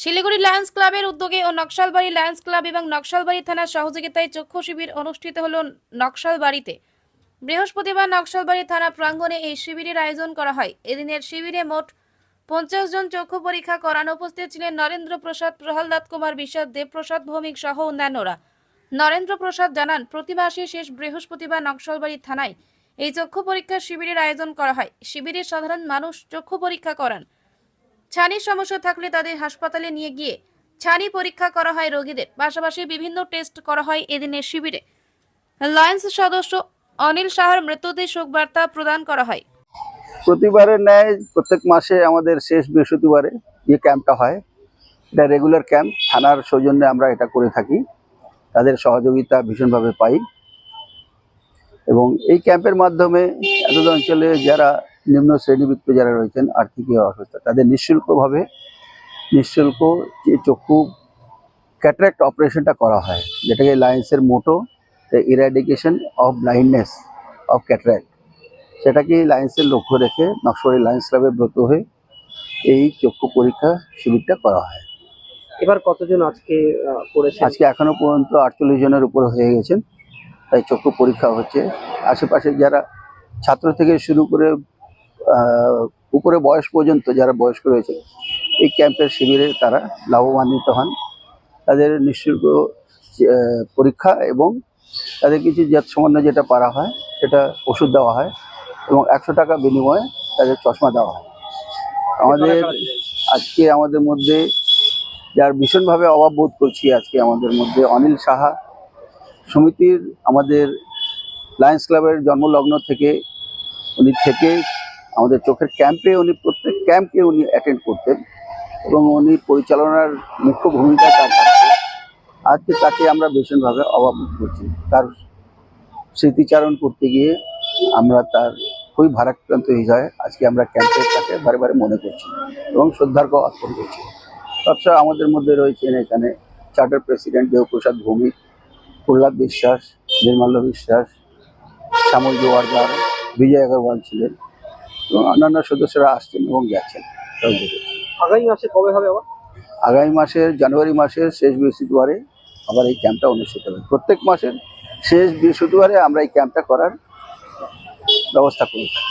Siliguri Lions ক্লাবের উদ্যোগে ও Naxalbari Lions club এবং নকশালবাড়ি থানার সহযোগিতায় চক্ষু শিবির অনুষ্ঠিত হল নকশালবাড়িতে। বৃহস্পতিবার নকশালবাড়ি থানা প্রাঙ্গণে এই শিবিরের আয়োজন করা হয়। এদিনের শিবিরে মোট পঞ্চাশ জন চক্ষু পরীক্ষা করানো উপস্থিত ছিলেন নরেন্দ্র প্রসাদ, প্রহ্লাদ কুমার বিশ্বাস দেবপ্রসাদ ভৌমিক সহ অন্যান্যরা। নরেন্দ্র প্রসাদ জানান প্রতি মাসে শেষ বৃহস্পতিবার নকশালবাড়ি থানায় এই চক্ষু পরীক্ষার শিবিরের আয়োজন করা হয়। শিবিরে সাধারণ মানুষ চক্ষু পরীক্ষা করান। ছানির সমস্যা থাকলে তাদের হাসপাতালে নিয়ে গিয়ে ছানি পরীক্ষা করা হয় রোগীদের। পাশাপাশি বিভিন্ন টেস্ট করা হয় এদিনের শিবিরে। লায়ন্স সদস্য অনিল সাহার মৃত্যুতে শোক বার্তা প্রদান করা হয়। প্রতিবারের ন্যায় প্রত্যেক মাসে আমাদের শেষ বৃহস্পতিবারে যে ক্যাম্পটা হয়। এটা রেগুলার ক্যাম্প, থানার সৌজন্যে আমরা এটা করে থাকি। তাদের সহযোগিতা ভীষণভাবে পাই। এবং এই ক্যাম্পের মাধ্যমে এতদ অঞ্চলে যারা নিম্ন শ্রেণীবৃত্ত যারা রয়েছেন আর্থিক অবস্থা তাদের নিঃশুল্কভাবে নিঃশুল্ক যে চক্ষু ক্যাটারাক্ট অপারেশনটা করা হয় যেটাকে লায়েন্সের motto eradication of blindness of cataract সেটাকে লায়েন্সের লক্ষ্য রেখে নকশবাড়ি লায়েন্স ক্লাবে ব্রত হয়ে এই চক্ষু পরীক্ষা শিবিরটা করা হয়। এবার কতজন আজকে আহ, করেছেন আজকে এখনও পর্যন্ত আটচল্লিশ জনের উপর হয়ে গেছেন তাই চক্ষু পরীক্ষা হচ্ছে। আশেপাশে যারা ছাত্র থেকে শুরু করে উপরে বয়স পর্যন্ত যারা বয়স্ক রয়েছে এই ক্যাম্পের শিবিরে তারা লাভবান্বিত হন। তাদের নিঃশুল্ক পরীক্ষা এবং তাদের কিছু যা সামান্য যেটা পারা হয় সেটা ওষুধ দেওয়া হয় এবং একশো টাকা বিনিময়ে তাদের চশমা দেওয়া হয়। আমাদের আজকে আমাদের মধ্যে যার ভীষণভাবে অভাব বোধ করছি আজকে আমাদের মধ্যে অনিল সাহা সমিতির আমাদের লায়ন্স ক্লাবের জন্মলগ্ন থেকে উনি থেকে আমাদের চোখের ক্যাম্পে উনি প্রত্যেক ক্যাম্পকে উনি অ্যাটেন্ড করতেন এবং উনি পরিচালনার মুখ্য ভূমিকা তার আজকে তাকে আমরা ভীষণভাবে অভাব করছি। তার স্মৃতিচারণ করতে গিয়ে আমরা তার খুবই ভারাক্রান্ত হৃদয়ে আজকে আমরা ক্যাম্পের তাকে বারে বারে মনে করছি এবং শ্রদ্ধার্ঘ অর্পণ করছি। তাছাড়া আমাদের মধ্যে রয়েছেন এখানে চার্টার প্রেসিডেন্ট দেবপ্রসাদ ভৌমিক, প্রহ্লাদ বিশ্বাস, নির্মাল্য বিশ্বাস, শ্যামল জোয়ারদার, বিজয় আগরওয়াল ছিলেন। এবং অন্যান্য সদস্যরা আসছেন এবং যাচ্ছেন আগামী মাসে কবে হবে আবার? আগামী মাসের জানুয়ারি মাসের শেষ বৃহস্পতিবারে আবার এই ক্যাম্পটা অনুষ্ঠিত হবে। প্রত্যেক মাসের শেষ বৃহস্পতিবারে আমরা এই ক্যাম্পটা করার ব্যবস্থা করে থাকি